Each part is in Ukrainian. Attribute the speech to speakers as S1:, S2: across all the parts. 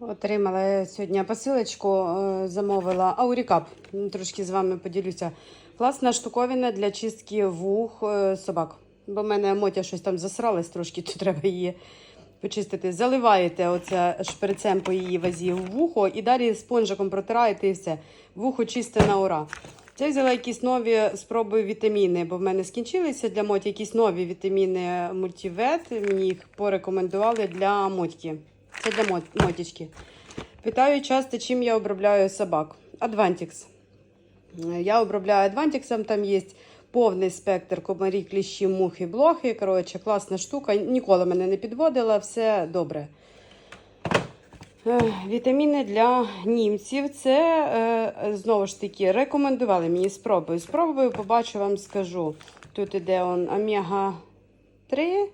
S1: Отримала сьогодні посилочку, е, замовила Аурікап. Ну, Трошки з вами поділюся. Класна штуковина для чистки вух е, собак. Бо в мене мотя щось там засралась трошки, то треба її почистити. Заливаєте оце шприцем по її вазі в вухо і далі спонжиком протираєте і все. Вухо чисте на ура. Це взяла якісь нові спроби вітаміни, бо в мене скінчилися для моті якісь нові вітаміни мультивет. Мені їх порекомендували для мотьки. Це для мот- мотічки. Питаю часто, чим я обробляю собак. Адвантікс. Я обробляю Адвантіксом, там є повний спектр комарі, кліщі, мухи, блохи. Коротше, класна штука. Ніколи мене не підводила, все добре. Вітаміни для німців. Це е, знову ж таки рекомендували мені спробую. Спробую, побачу, вам скажу. Тут іде он омега 3,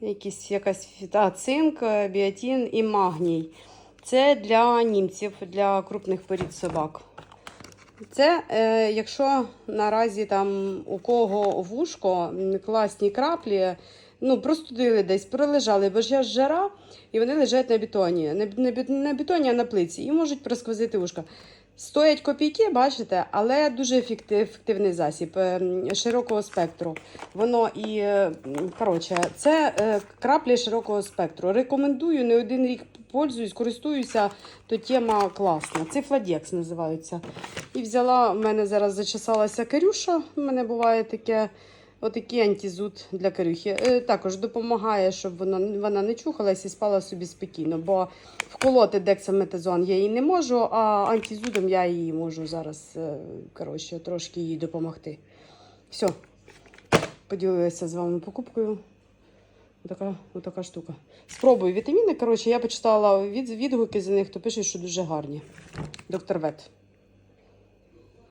S1: якісь, якась та, цинк, біотин і магній. Це для німців, для крупних порід собак. Це, е, якщо наразі там у кого вушко, класні краплі, ну простудили десь, пролежали, бо ж я жара, і вони лежать на бетоні. Не, не, бет- не а на плиці, і можуть просквозити вушка. Стоять копійки, бачите, але дуже ефективний засіб е, широкого спектру. Воно і е, коротше, це е, краплі широкого спектру. Рекомендую, не один рік пользуюсь, користуюся, то тема класна. Цифладекс називаються. І взяла, в мене зараз зачесалася карюша. У мене буває таке. Отакий антизуд для карюхи. Е, також допомагає, щоб вона, вона не чухалась і спала собі спокійно. Бо вколоти дексаметазон я їй не можу, а антизудом я їй можу зараз е, коротше, трошки їй допомогти. Все, поділилася з вами покупкою. Отака, отака штука. Спробую вітаміни. Коротше, я почитала від, відгуки за них, то пишуть, що дуже гарні. Доктор Вет.